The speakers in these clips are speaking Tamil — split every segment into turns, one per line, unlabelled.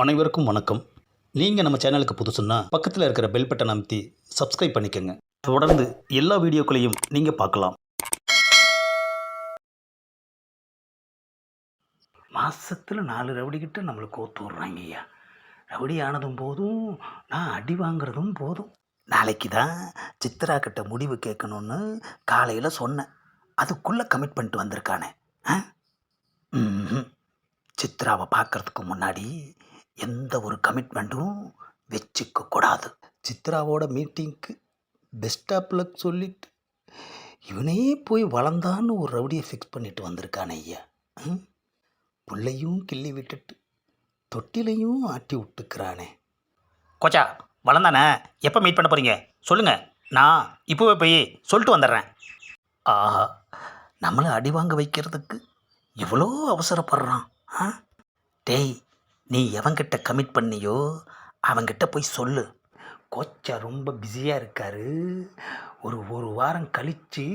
அனைவருக்கும் வணக்கம். நீங்கள் நம்ம சேனலுக்கு புதுசுன்னா பக்கத்தில் இருக்கிற பெல் பட்டன் அமைத்தி சப்ஸ்கிரைப் பண்ணிக்கோங்க. தொடர்ந்து எல்லா வீடியோக்களையும் நீங்கள் பார்க்கலாம். மாதத்தில் நாலு ரவுடிக்கிட்ட நம்மளுக்கு கோத்து விட்றாங்க ஐயா. ரவுடி ஆனதும் போதும் நான் அடி வாங்குறதும் போதும். நாளைக்கு தான் சித்ரா கிட்ட முடிவு கேட்கணும்னு காலையில் சொன்னேன். அதுக்குள்ளே கமிட் பண்ணிட்டு வந்திருக்கானே. ஆ? சித்ராவை பார்க்கறதுக்கு முன்னாடி எந்த ஒரு கமிட்மெண்ட்டும் வச்சுக்க கூடாது சித்ராவோட மீட்டிங்க்கு பெஸ்ட் ஆஃப் லக் சொல்லிட்டு இவனே போய் வளர்ந்தான்னு ஒரு ரவுடியை ஃபிக்ஸ் பண்ணிட்டு வந்திருக்கானே ஐயா? புள்ளையும் கிள்ளி விட்டுட்டு தொட்டிலையும் ஆட்டி விட்டுக்கிறானே. கோச்சா வளர்ந்தானே? எப்போ மீட் பண்ண போகிறீங்க சொல்லுங்கள் நான் இப்போவே போய் சொல்லிட்டு வந்துடுறேன். ஆஹா நம்மளை அடி வாங்க வைக்கிறதுக்கு இவ்வளோ அவசரப்படுறான். ஆ? டேய் நீ எவன்கிட்ட கமிட் பண்ணியோ அவன்கிட்ட போய் சொல்லு. கோச்சா ரொம்ப பிஸியாக இருக்காரு. ஒரு ஒரு வாரம் கழித்து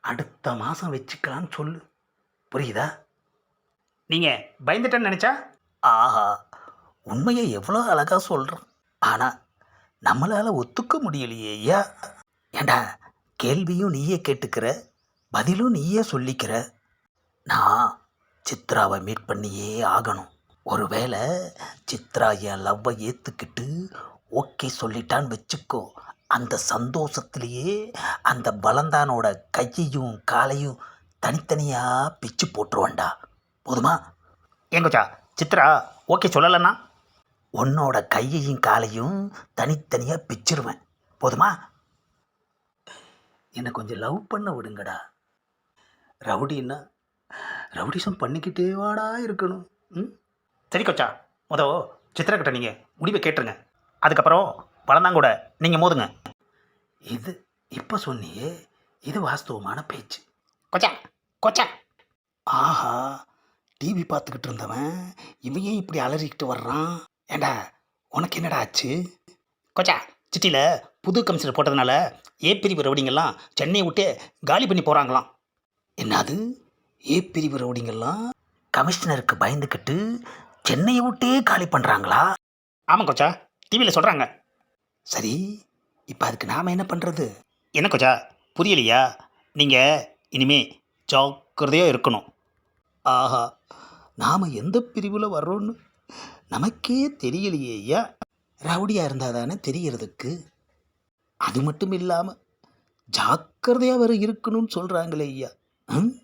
அடுத்த மாதம் வச்சுக்கலான்னு சொல்லு. புரியுதா? நீங்கள் பயந்துட்டேன்னு நினச்சா? ஆஹா உண்மையை எவ்வளோ அழகாக சொல்கிறான் ஆனால் நம்மளால் ஒத்துக்க முடியலையே ஐயா. ஏண்டா கேள்வியும் நீயே கேட்டுக்கிற பதிலும் நீயே சொல்லிக்கிற? நான் சித்ராவை மீட் பண்ணியே ஆகணும். ஒருவேளை சித்ரா என் லவ்வை ஏற்றுக்கிட்டு ஓகே சொல்லிட்டான்னு வச்சுக்கோ. அந்த சந்தோஷத்திலேயே அந்த பலந்தானோட கையையும் காலையும் தனித்தனியாக பிச்சு போட்டுருவான்டா. போதுமா? ஏங்கோச்சா சித்ரா ஓகே சொல்லலைன்னா? உன்னோட கையையும் காலையும் தனித்தனியாக பிச்சிருவேன். போதுமா? என்னை கொஞ்சம் லவ் பண்ண விடுங்கடா. ரவுடின்னா ரவுடிசம் பண்ணிக்கிட்டே வாடா இருக்கணும். ம்? சரி கொச்சா முத சித்ரா கிட்ட நீங்கள் முடிவை கேட்டுருங்க. அதுக்கப்புறம் பழந்தாங்கூட நீங்கள் மோதுங்க. இது இப்போ சொன்னியே இது வாஸ்தவமான பேச்சு. கொச்சா கொச்சா. ஆஹா டிவி பார்த்துக்கிட்டு இருந்தவன் இவன் ஏன் இப்படி அலறிக்கிட்டு வர்றான்? ஏண்டா உனக்கு என்னடா ஆச்சு? கொச்சா சிட்டியில் புது கமிஷனர் போட்டதுனால ஏ பிரிவு ரவுடிங்கெல்லாம் சென்னையை விட்டு காலி பண்ணி போகிறாங்களாம் என்னது? ஏ பிரிவு ரவுடிங்கெல்லாம் கமிஷனருக்கு பயந்துக்கிட்டு சென்னையை விட்டே காலி பண்ணுறாங்களா ஆமாம் கொச்சா டிவியில் சொல்கிறாங்க சரி இப்போ அதுக்கு நாம் என்ன பண்ணுறது என்ன கொச்சா புரியலையா? நீங்கள் இனிமே ஜாக்கிரதையாக இருக்கணும். ஆஹா நாம் எந்த பிரிவில் வர்றோன்னு நமக்கே தெரியலையே ஐயா. ரவுடியாக இருந்தால் தானே தெரியறதுக்கு? அது மட்டும் இல்லாமல் ஜாக்கிரதையாக வர இருக்கணும்னு சொல்கிறாங்களே ஐயா. ம்?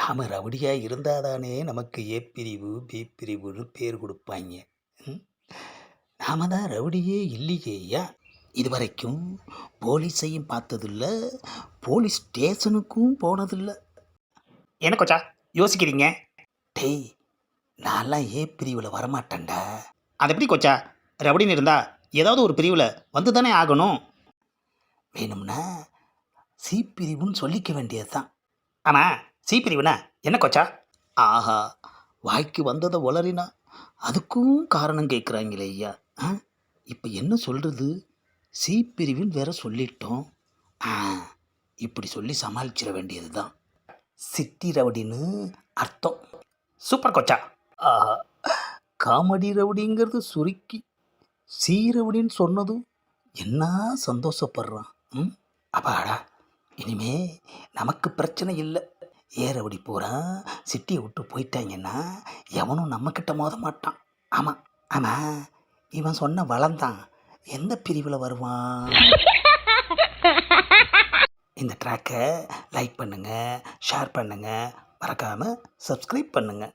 நாம் ரவுடியாக இருந்தால் தானே நமக்கு ஏ பிரிவு பி பிரிவுன்னு பேர் கொடுப்பாங்க. நாம தான் ரவுடியே இல்லையே ஐயா இதுவரைக்கும் போலீஸையும் பார்த்ததில்ல போலீஸ் ஸ்டேஷனுக்கும் போனதில்லை. என்ன கொச்சா? யோசிக்கிறீங்க? டேய் நான்லாம் ஏ பிரிவில் வரமாட்டேன்டா. அது எப்படி கொச்சா? ரவுடின்னு இருந்தால் ஏதாவது ஒரு பிரிவில் வந்து தானே ஆகணும். வேணும்னா சி பிரிவுன்னு சொல்லிக்க வேண்டியது தான் ஆமாம் சி பிரிவுனா என்ன கொச்சா? ஆஹா வாய்க்கு வந்ததை உளறினா அதுக்கும் காரணம் கேட்குறாங்களே ஐயா. ஆ இப்போ என்ன சொல்கிறது சி பிரிவுன்னு வேற சொல்லிட்டோம். ஆ இப்படி சொல்லி சமாளிச்சிட வேண்டியது தான் சிட்டி ரவுடின்னு அர்த்தம். சூப்பர் கொச்சா. ஆஹா காமெடி ரவுடிங்கிறது சுருக்கி சி ரவுடின்னு சொன்னதும் என்ன சந்தோஷப்படுறான்? ம் அப்பாடா இனிமே நமக்கு பிரச்சனை இல்லை. ஏறபடி போகிறான் சிட்டியை விட்டு போயிட்டாங்கன்னா எவனும் நம்மக்கிட்ட மோத மாட்டான். ஆமாம் ஆமாம் இவன் சொன்ன வளந்தான் எந்த பிரிவில் வருவான்? இந்த ட்ராக்கை லைக் பண்ணுங்கள் ஷேர் பண்ணுங்கள் மறக்காமல் சப்ஸ்கிரைப் பண்ணுங்கள்